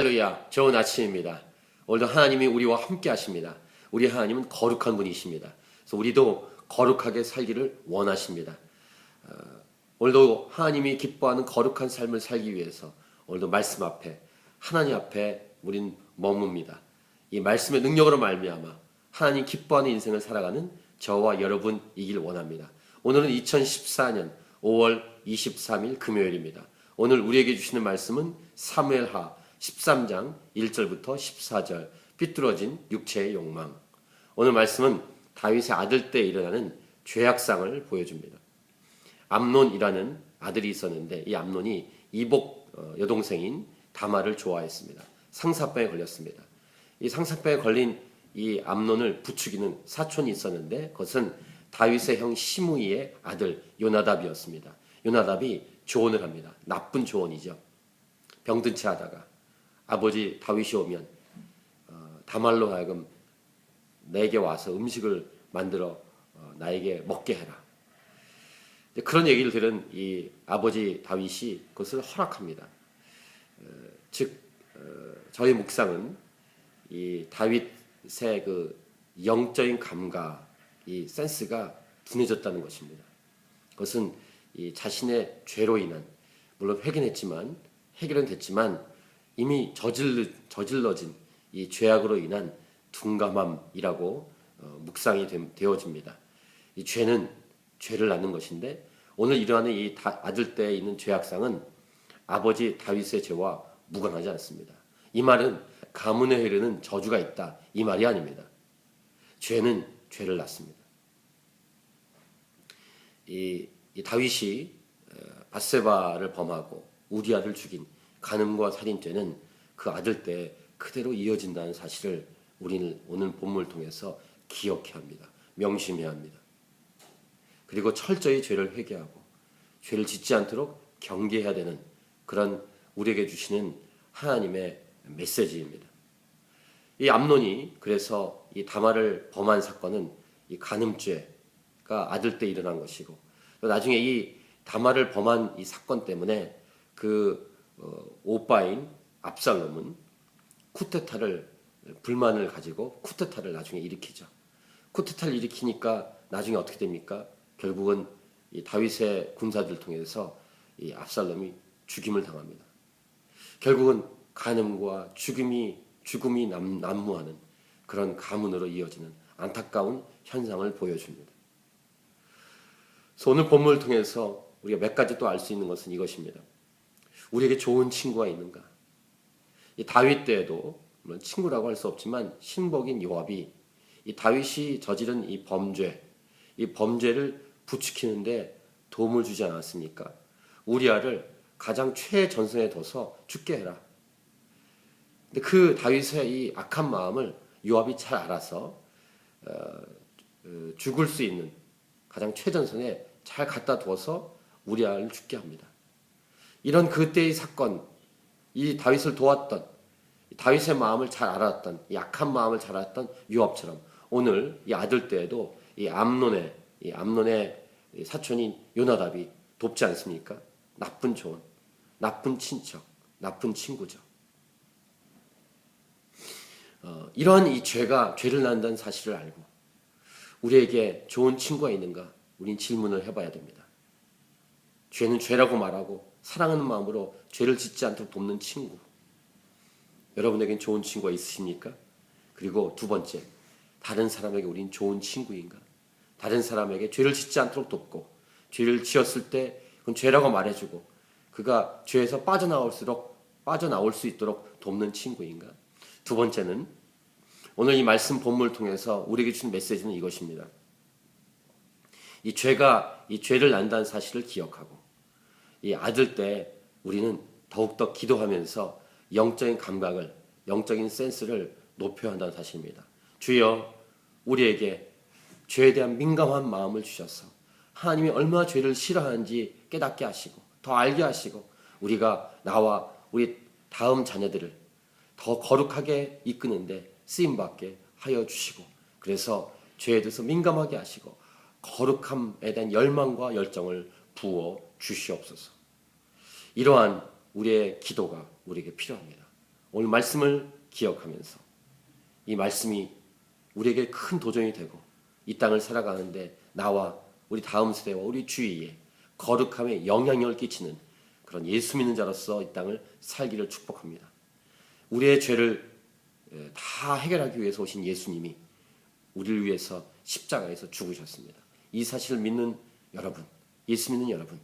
할렐루야, 좋은 아침입니다. 오늘도 하나님이 우리와 함께 하십니다. 우리 하나님은 거룩한 분이십니다. 그래서 우리도 거룩하게 살기를 원하십니다. 어, 오늘도 하나님이 기뻐하는 거룩한 삶을 살기 위해서 오늘도 말씀 앞에 하나님 앞에 우린 머뭅니다. 이 말씀의 능력으로 말미암아 하나님 기뻐하는 인생을 살아가는 저와 여러분이길 원합니다. 오늘은 2014년 5월 23일 금요일입니다. 오늘 우리에게 주시는 말씀은 사무엘하 13장 1절부터 14절 삐뚤어진 육체의 욕망. 오늘 말씀은 다윗의 아들 때 일어나는 죄악상을 보여줍니다. 암론이라는 아들이 있었는데 이 암론이 이복 어, 여동생인 다마를 좋아했습니다. 상사병에 걸렸습니다. 이 상사병에 걸린 이 암론을 부추기는 사촌이 있었는데 그것은 다윗의 형 시므이의 아들 요나답이었습니다. 요나답이 조언을 합니다. 나쁜 조언이죠. 병든 채 하다가 아버지 다윗이 오면 어, 다말로 하여금 내게 와서 음식을 만들어 어, 나에게 먹게 해라. 그런 얘기를 들은 이 아버지 다윗이 그것을 허락합니다. 어, 즉 어, 저희 묵상은 이 다윗의 그 영적인 감각, 이 센스가 둔해졌다는 것입니다. 그것은 이 자신의 죄로 인한 물론 회개했지만 해결은 됐지만 이미 저질러, 저질러진 이 죄악으로 인한 둔감함이라고 어, 묵상이 되, 어집니다이 죄는 죄를 낳는 것인데 오늘 일어나는 이 아들 때에 있는 죄악상은 아버지 다윗의 죄와 무관하지 않습니다. 이 말은 가문에 흐르는 저주가 있다 이 말이 아닙니다. 죄는 죄를 낳습니다. 이, 이 다윗이 어, 바세바를 범하고 우리아를 죽인 간음과 살인죄는 그 아들 때 그대로 이어진다는 사실을 우리는 오늘 본문을 통해서 기억해야 합니다. 명심해야 합니다. 그리고 철저히 죄를 회개하고 죄를 짓지 않도록 경계해야 되는 그런 우리에게 주시는 하나님의 메시지입니다. 이 암론이 그래서 이 다마를 범한 사건은 이 간음죄가 아들 때 일어난 것이고 나중에 이 다마를 범한 이 사건 때문에 그 어, 오빠인 압살롬은 쿠데타를 불만을 가지고 쿠데타를 나중에 일으키죠. 쿠데타를 일으키니까 나중에 어떻게 됩니까? 결국은 이 다윗의 군사들 통해서 이 압살롬이 죽임을 당합니다. 결국은 간음과 죽음이 죽음이 남, 난무하는 그런 가문으로 이어지는 안타까운 현상을 보여줍니다. 그래서 오늘 본문을 통해서 우리가 몇 가지 또 알 수 있는 것은 이것입니다. 우리에게 좋은 친구가 있는가? 이 다윗 때에도 물론 친구라고 할 수 없지만 신복인 요압이 이 다윗이 저지른 이 범죄, 이 범죄를 부추기는데 도움을 주지 않았습니까? 우리아를 가장 최전선에 둬서 죽게 해라. 근데 그 다윗의 이 악한 마음을 요압이 잘 알아서 어, 어, 죽을 수 있는 가장 최전선에 잘 갖다 두어서 우리아를 죽게 합니다. 이런 그때의 사건, 이 다윗을 도왔던 다윗의 마음을 잘 알았던 약한 마음을 잘 알았던 유압처럼 오늘 이 아들 때에도 이 암론의 이 암론의 사촌인 요나답이 돕지 않습니까? 나쁜 조언, 나쁜 친척, 나쁜 친구죠. 어, 이러한 이 죄가 죄를 낳는다는 사실을 알고 우리에게 좋은 친구가 있는가? 우린 질문을 해봐야 됩니다. 죄는 죄라고 말하고 사랑하는 마음으로 죄를 짓지 않도록 돕는 친구. 여러분에겐 좋은 친구가 있으십니까? 그리고 두 번째, 다른 사람에게 우린 좋은 친구인가? 다른 사람에게 죄를 짓지 않도록 돕고, 죄를 지었을 때 그건 죄라고 말해주고, 그가 죄에서 빠져나올수록, 빠져나올 수 있도록 돕는 친구인가? 두 번째는, 오늘 이 말씀 본문을 통해서 우리에게 주는 메시지는 이것입니다. 이 죄가, 이 죄를 난다는 사실을 기억하고, 이 아들 때 우리는 더욱더 기도하면서 영적인 감각을, 영적인 센스를 높여야 한다는 사실입니다. 주여, 우리에게 죄에 대한 민감한 마음을 주셔서 하나님이 얼마나 죄를 싫어하는지 깨닫게 하시고 더 알게 하시고 우리가 나와 우리 다음 자녀들을 더 거룩하게 이끄는데 쓰임받게 하여 주시고 그래서 죄에 대해서 민감하게 하시고 거룩함에 대한 열망과 열정을 부어 주시옵소서. 이러한 우리의 기도가 우리에게 필요합니다. 오늘 말씀을 기억하면서 이 말씀이 우리에게 큰 도전이 되고 이 땅을 살아가는데 나와 우리 다음 세대와 우리 주위에 거룩함에 영향력을 끼치는 그런 예수 믿는 자로서 이 땅을 살기를 축복합니다. 우리의 죄를 에, 다 해결하기 위해서 오신 예수님이 우리를 위해서 십자가에서 죽으셨습니다. 이 사실을 믿는 여러분, 예수 믿는 여러분,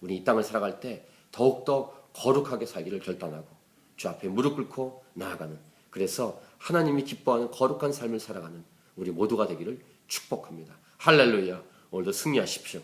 우리 이 땅을 살아갈 때 더욱더 거룩하게 살기를 결단하고 주 앞에 무릎 꿇고 나아가는 그래서 하나님이 기뻐하는 거룩한 삶을 살아가는 우리 모두가 되기를 축복합니다. 할렐루야. 오늘도 승리하십시오.